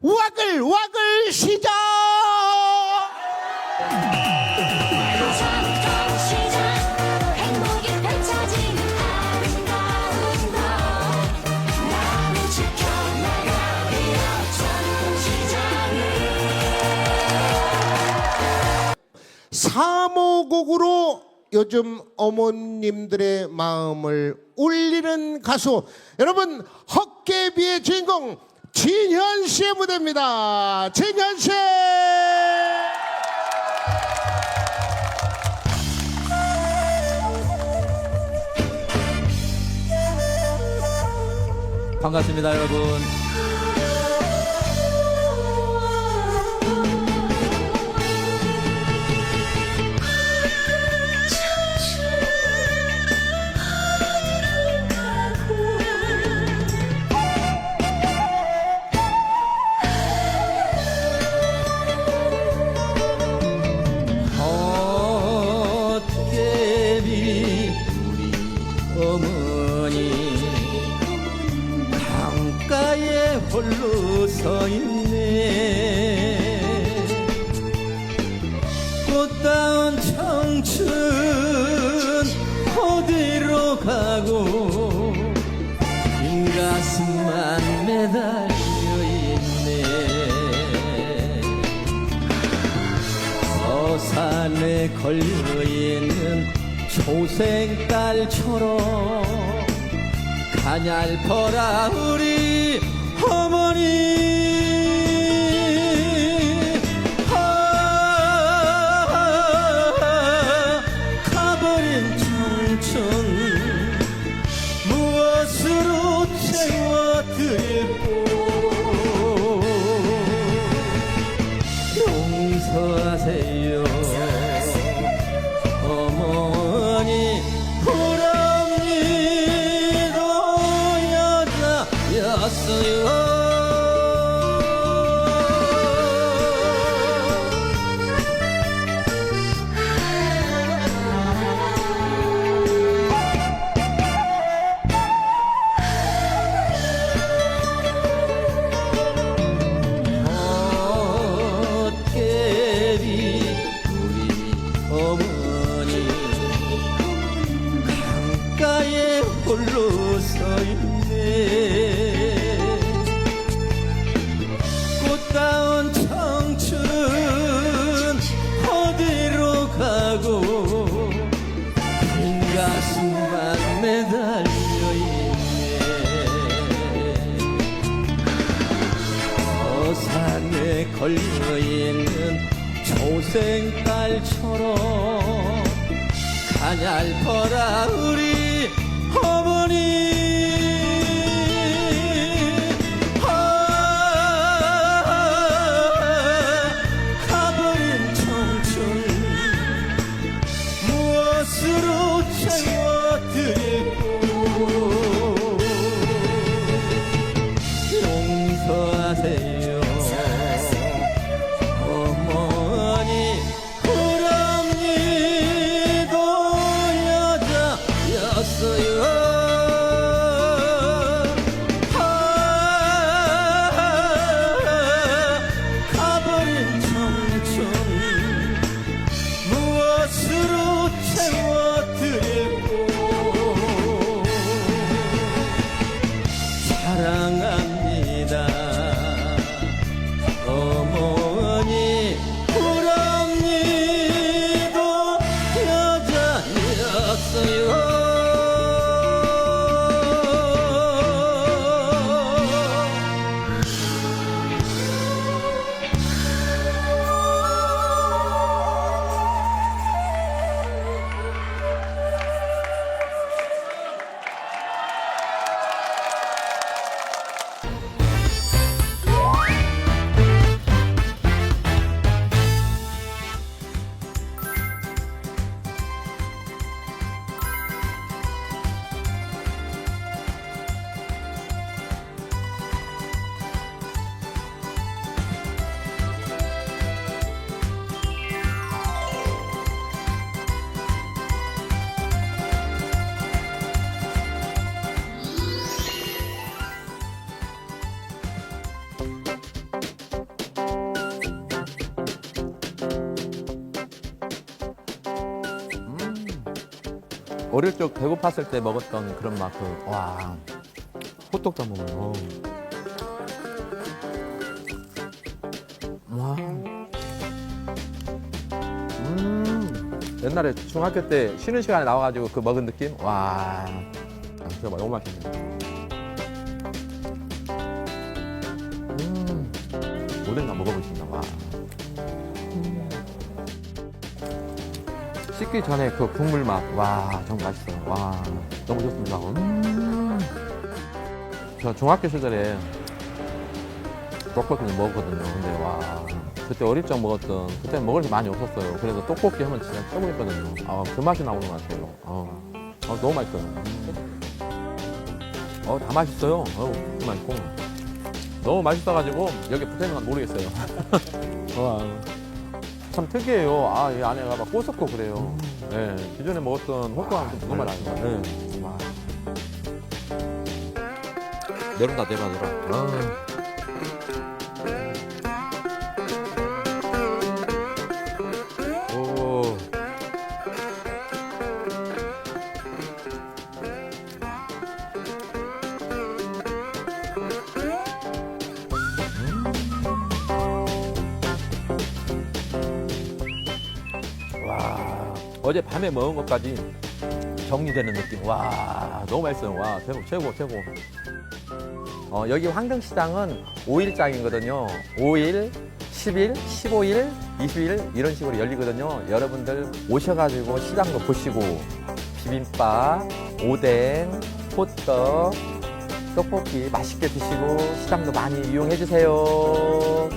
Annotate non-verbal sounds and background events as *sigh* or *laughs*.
와글 와글 시작 잠깐 시작! 행복이 펼쳐지는 아름다운 것 나를 지켜나가리라 전통시장을 사모곡으로 요즘 어머님들의 마음을 울리는 가수 여러분 헛개비의 주인공 진현 씨의 무대입니다. 진현 씨. 반갑습니다, 여러분. 가슴만 매달려 있네. 서산에 걸려있는 초생딸처럼 가냘퍼라 우리 어머니 어머니 강가에 홀로 서 있네. 꽃다운 청춘 어디로 가고 빈 가슴만 매달려 있네. 서산에 걸려 있는 초생딸처럼 가냘퍼라 우리 어머니. 아, 용서하세요 어릴 적 배고팠을 때 먹었던 그런 맛, 그, 와. 호떡 담으면, 어. 와. 음. 옛날에 중학교 때 쉬는 시간에 나와가지고 그 먹은 느낌? 와. 아, 진짜 너무 맛있네. 음. 오뎅 안 먹어보신다, 와. 씻기 전에 그 국물 맛, 와, 정말 맛있어요. 와, 너무 좋습니다. 음. 저 중학교 시절에 떡볶이를 먹었거든요. 근데 와, 그때 어릴 적 먹었던, 그때 먹을 게 많이 없었어요. 그래서 떡볶이 하면 진짜 최고였거든요. 아, 그 맛이 나오는 것 같아요. 어, 어, 너무 맛있어요. 음. 어, 다 맛있어요. 어, 너무 맛있고. 너무 맛있어가지고 여기 붙어 있는 건 모르겠어요. *laughs* 와. 참 특이해요. 아, 이 안에가 막 꼬숩고 그래요. 네, 기존에 먹었던 호떡하고 좀 너무 맛있어요. 네. 와. 내려온다, 내려가더라. 아. 와 어제 밤에 먹은 것까지 정리되는 느낌. 와 너무 맛있어요. 와 최고 최고 최고. 어, 여기 황등시장은 5일장이거든요. 5일 10일 15일 20일 이런 식으로 열리거든요. 여러분들 오셔가지고 시장도 보시고 비빔밥 오뎅 호떡 떡볶이 맛있게 드시고 시장도 많이 이용해 주세요